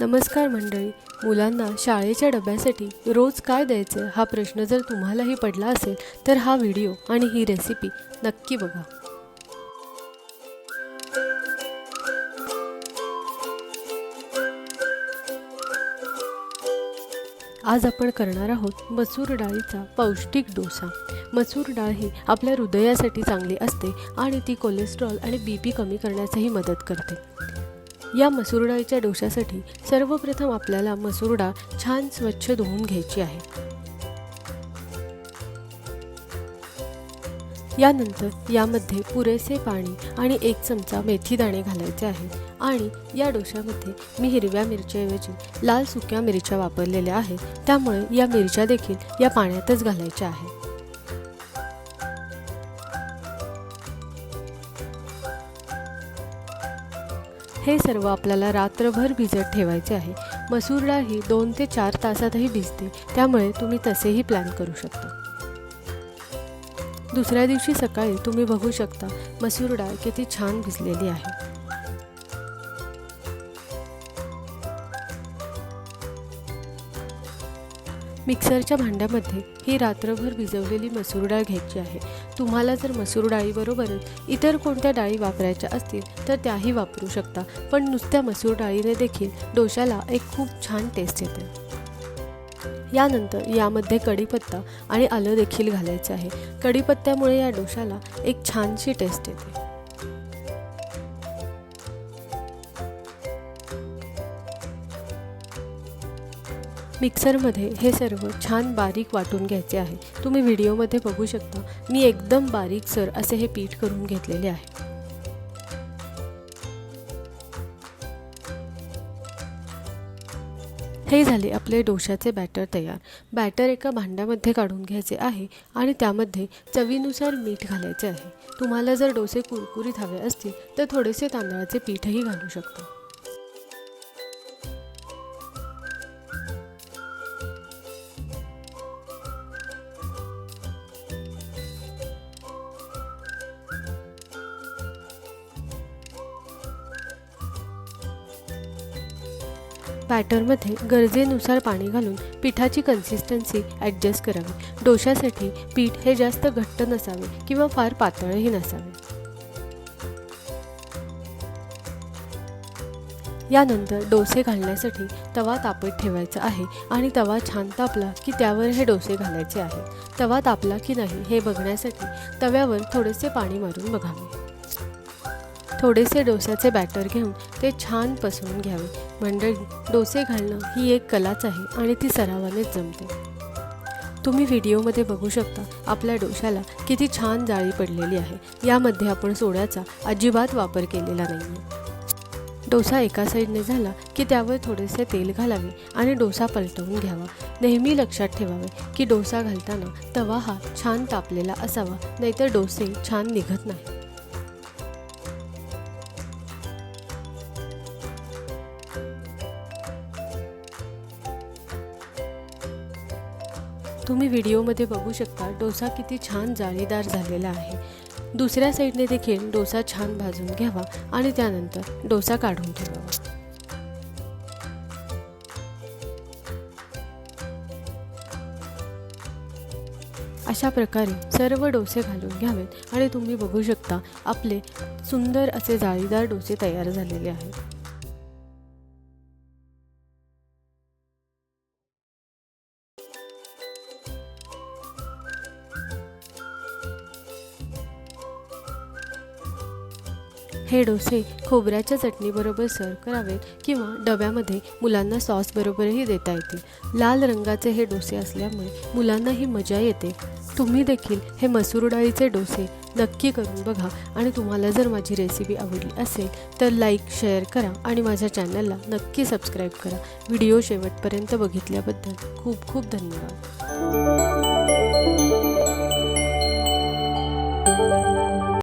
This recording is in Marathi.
नमस्कार मंडळी. मुलांना शाळेच्या डब्यासाठी रोज काय द्यायचं हा प्रश्न जर तुम्हालाही पडला असेल तर हा व्हिडिओ आणि ही रेसिपी नक्की बघा. आज आपण करणार आहोत मसूर डाळीचा पौष्टिक डोसा. मसूर डाळ ही आपल्या हृदयासाठी चांगली असते आणि ती कोलेस्ट्रॉल आणि बी पी कमी करण्यासही मदत करते. या मसूर डाळीच्या डोशासाठी सर्वप्रथम आपल्याला मसूर डाळ छान स्वच्छ धुवून घ्यायची आहे. यानंतर यामध्ये पुरेसे पाणी आणि एक चमचा मेथी दाणे घालायचे आहे आणि या डोशामध्ये मी हिरव्या मिरच्याऐवजी लाल सुक्या मिरच्या वापरलेल्या आहेत. त्यामुळे या मिरच्या देखील या पाण्यातच घालायच्या आहेत. हे सर्व आपल्याला रात्रभर भिजत ठेवायचे आहे. मसूर डाळ ही दोन ते चार तासातही भिजते त्यामुळे तुम्ही तसेही प्लॅन करू शकता. दुसऱ्या दिवशी सकाळी तुम्ही बघू शकता मसूर डाळ किती छान भिजलेली आहे. मिक्सरच्या भांड्यामध्ये ही रात्रभर भिजवलेली मसूर डाळ घ्यायची आहे. तुम्हाला जर मसूर डाळीबरोबरच इतर कोणत्या डाळी वापरायच्या असतील तर त्याही वापरू शकता. पण नुसत्या मसूर डाळीने देखील डोशाला एक खूप छान टेस्ट येते. यानंतर यामध्ये कढीपत्ता आणि आलं देखील घालायचं आहे. कढीपत्त्यामुळे या डोशाला एक छानशी टेस्ट येते. मिक्सरमध्ये हे सर्व छान बारीक वाटून घ्यायचे आहे. तुम्ही व्हिडिओमध्ये बघू शकता मी एकदम बारीक सर असे हे पीठ करून घेतलेले आहे. हे झाले आपले डोशाचे बॅटर तयार. बॅटर एका भांड्यामध्ये काढून घ्यायचे आहे आणि त्यामध्ये चवीनुसार मीठ घालायचे आहे. तुम्हाला जर डोसे कुरकुरीत हवे असतील तर थोडेसे तांदळाचे पीठही घालू शकता. बॅटरमध्ये गरजेनुसार पाणी घालून पिठाची कन्सिस्टन्सी ॲडजस्ट करावी. डोशासाठी पीठ हे जास्त घट्ट नसावे किंवा फार पातळही नसावे. यानंतर डोसे घालण्यासाठी तवा तापत ठेवायचा आहे आणि तवा छान तापला की त्यावर हे डोसे घालायचे आहे. तवा तापला की नाही हे बघण्यासाठी तव्यावर थोडेसे पाणी मारून बघावे. थोडेसे डोस्याचे बॅटर घेऊन ते छान पसरून घ्यावे. मंडळी डोसे घालणं ही एक कलाच आहे आणि ती सरावानेच जमते. तुम्ही व्हिडिओमध्ये बघू शकता आपल्या डोशाला किती छान जाळी पडलेली आहे. यामध्ये आपण सोड्याचा अजिबात वापर केलेला नाही डोसा एका साईडने झाला की त्यावर थोडेसे तेल घालावे आणि डोसा पलटवून घ्यावा. नेहमी लक्षात ठेवावे की डोसा घालताना तवा हा छान तापलेला असावा नाहीतर डोसे छान निघत नाही तुम्ही व्हिडिओमध्ये बघू शकता डोसा किती छान जाळीदार झालेला आहे. दुसऱ्या साईडने देखील डोसा छान भाजून घ्यावा आणि त्यानंतर डोसा काढून ठेवावा. अशा प्रकारे सर्व डोसे घालून घ्यावेत आणि तुम्ही बघू शकता आपले सुंदर असे जाळीदार डोसे तयार झालेले आहेत. हे डोसे खोबऱ्याच्या चटणीबरोबर सर्व करावेत किंवा डब्यामध्ये मुलांना सॉसबरोबरही देता येतील. लाल रंगाचे हे डोसे असल्यामुळे मुलांनाही मजा येते. तुम्ही देखील हे मसूर डाळीचे डोसे नक्की करून बघा आणि तुम्हाला जर माझी रेसिपी आवडली असेल तर लाईक शेअर करा आणि माझ्या चॅनलला नक्की सबस्क्राईब करा. व्हिडिओ शेवटपर्यंत बघितल्याबद्दल खूप खूप धन्यवाद.